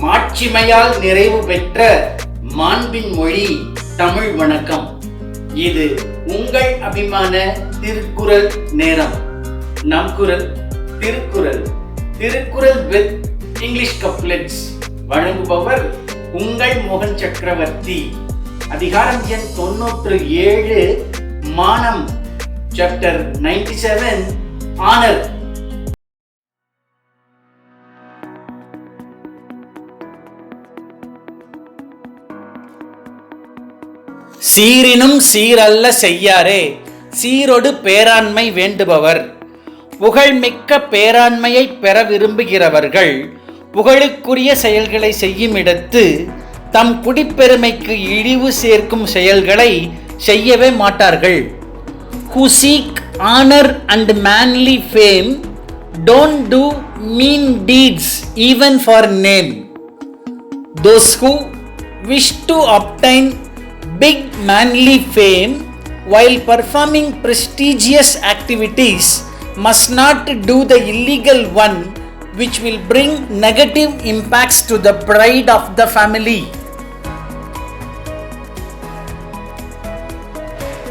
மாட்சிமையால் நிறைவு பெற்ற மாண்பின் மொழி தமிழ் வணக்கம். இது உங்கள் அபிமான திருக்குறள் நேரம். நம் குரல் Thirukkural. Thirukkural with English couplets. வழங்குபவர் உங்கள் மோகன் சக்கரவர்த்தி. அதிகாரம் எண் தொண்ணூற்று ஏழு மானம் சாப்டர் நைன்டி செவன் ஆனர் சீரினும் சீரல்ல செய்யாரே சீரொடு பேராண்மை வேண்டுபவர். புகழ்மிக்க பேராண்மையை பெற விரும்புகிறவர்கள் புகழுக்குரிய செயல்களை செய்யும் இடத்து தம் குடிப்பெருமைக்கு இழிவு சேர்க்கும் செயல்களை செய்யவே மாட்டார்கள். who honour and manly fame don't don't mean deeds even for name name. Those who wish to big manly fame while performing prestigious activities must not do the illegal one which will bring negative impacts to the pride of the family